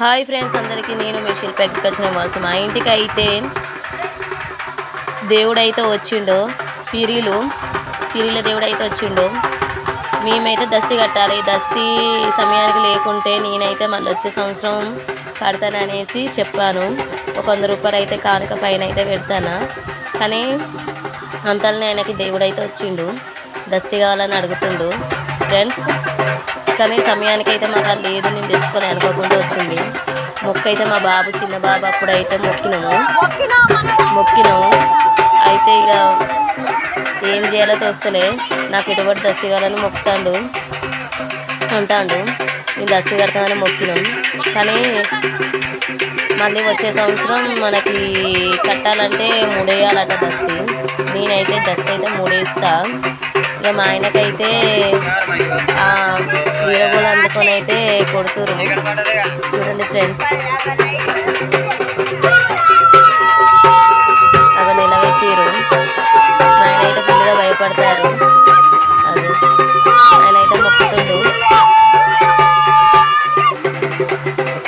Hi friends అందరికీ నేను మీ శిల్ప వచ్చిన వలస మా ఇంటికి అయితే దేవుడు అయితే వచ్చిండు పిరిలు పిరిల దేవుడు అయితే వచ్చిండు. మేమైతే దస్తి కట్టాలి దస్తి సమయానికి లేకుంటే నేనైతే మళ్ళీ వచ్చే సంవత్సరం కడతాననేసి చెప్పాను. ఒక వంద రూపాయలు అయితే కానుక పైన అయితే పెడతానా. కానీ అంతలోనే ఆయనకి దేవుడు అయితే వచ్చిండు దస్తి కావాలని అడుగుతుండు. ఫ్రెండ్స్ కానీ సమయానికి అయితే మాకు అది లేదు నేను తెచ్చుకొని అనుకోకుండా వచ్చింది. మొక్క అయితే మా బాబు చిన్న బాబు అప్పుడు అయితే మొక్కినాము. మొక్కినాము. అయితే ఇక ఏం చేయాలో తోస్తలే. నాకు ఎటువంటి దస్తి కావాలని మొక్కుతాడు. అంటాడు. నేను దస్తి కడతామని మొక్కినాం. కానీ మళ్ళీ వచ్చే సంవత్సరం మనకి కట్టాలంటే మూడేయాలట దస్తి. నేనైతే దస్తి అయితే మూడేస్తా. ఇక మా ఆయనకైతే వీరగోలు అందుకొని అయితే కొడుతురు చూడండి ఫ్రెండ్స్. అక్కడ నిలబెట్టిరు ఆయన అయితే ఫుల్గా భయపడతారు. ఆయన అయితే మొక్కుతుండు.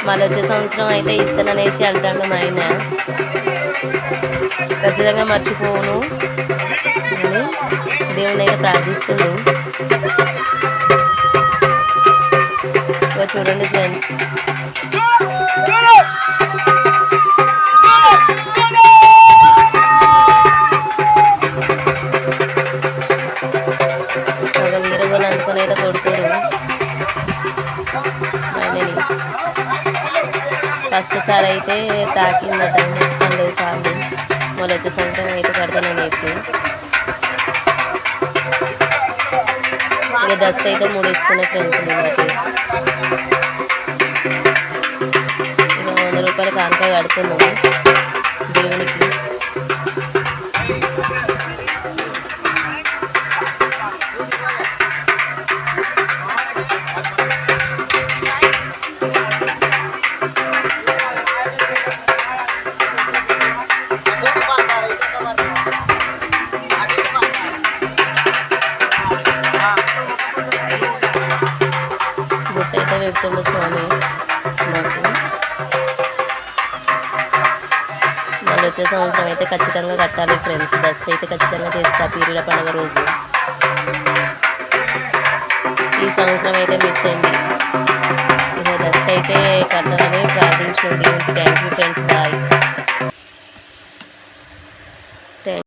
మళ్ళీ వచ్చే సంవత్సరం అయితే ఇస్తాననేసి అంటాడు మా ఆయన. ఖచ్చితంగా మర్చిపోను దేవుని అయితే ప్రార్థిస్తుండు. చూడండి ఫ్రెండ్స్. ఒక వీరగోలు అందుకొని అయితే కొడుతుడు ఆయనని ఫస్ట్ సారి అయితే తాకిందట ముట్టుకోండి కాళ్ళు మళ్ళీ వచ్చే సంవత్సరం అయితే కడతాననేసి ఇక దస్త అయితే మూడిస్తున్నా ఫ్రెండ్స్ నేనైతే రూపాయలు కానుక కడుతున్నాము దేవునికి బుట్ట అయితే పెడుతుండే స్వామి. నాకు వచ్చే సంవత్సరం అయితే ఖచ్చితంగా కట్టాలి ఫ్రెండ్స్. దస్త అయితే ఖచ్చితంగా తీస్తా పీరుల పండుగ రోజు. ఈ సంవత్సరం అయితే మిస్ అయింది. ఇక దస్త అయితే కట్టాలని ప్రార్థించండి థ్యాంక్ యూ ఫ్రెండ్స్ బాయ్